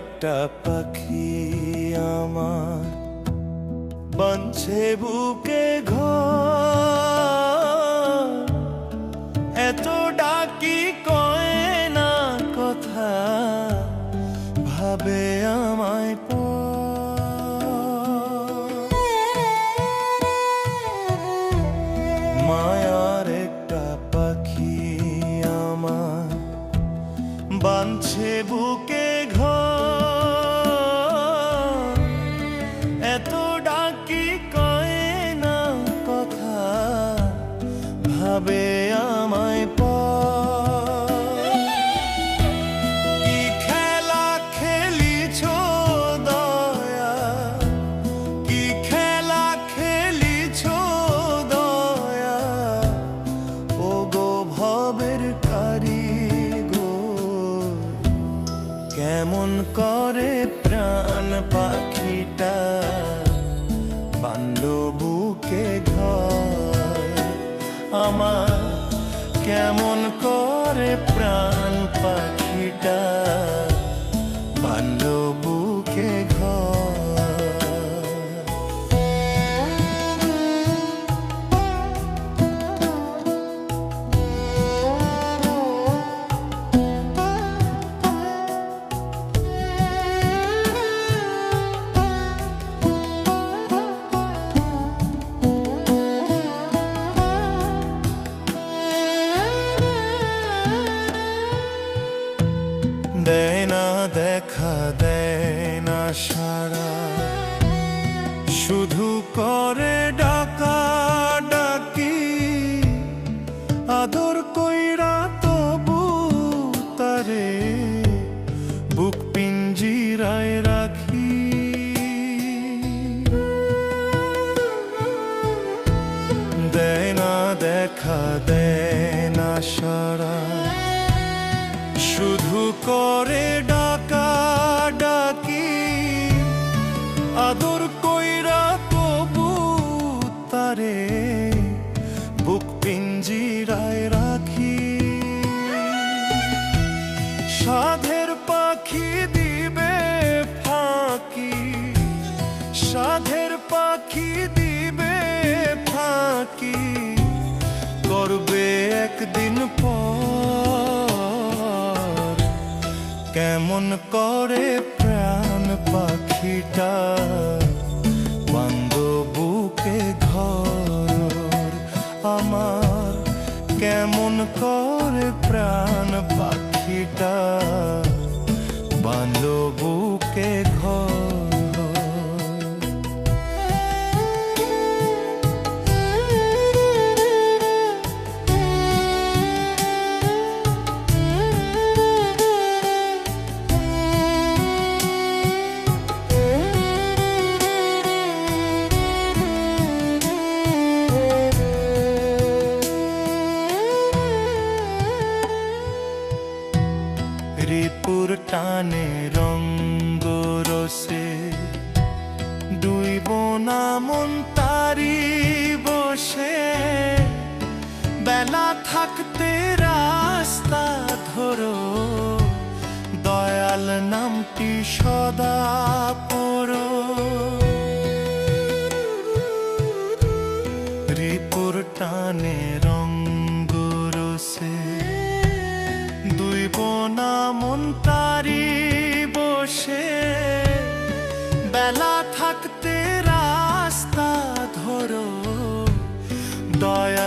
একটা পাখি আমার বাঞ্ছে বুকে এত ডাকি কয় না কথা, ভাবে আমায়। মায়ার একটা পাখি আমার বাঞ্ছে বুকে ভাবে আমায় কেমন করে প্রাণ পাখিটা। দেয় না দেখা দেয় না সারা। শুধু করে ডাকা ডাকি, আদর কইরা তবু তারে। বুক পিঞ্জিরায় রাখি। দেয় না দেখা দেয় না সারা। শুধু করে ডাকা ডাকি, আদর কইরা তবু তারে, বুক পিঞ্জিরায় রাখি। সাধের পাখি দিবে ফাঁকি, সাধের পাখি দিবে ফাঁকি, করবে একদিন পর। কেমন করে প্রাণ পাখিটা? বান্ধব বুকে ঘর আমার কেমন করে প্রাণ পাখিটা? বেলা থাকতে রাস্তা ধরো। দয়াল নামটি সদা পড়ো। রিপুর টানে রঙ্গ রসে দুই বোনা মন তারি বসে। বেলা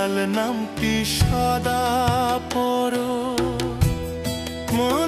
দয়াল নামটি সদা পর। মনে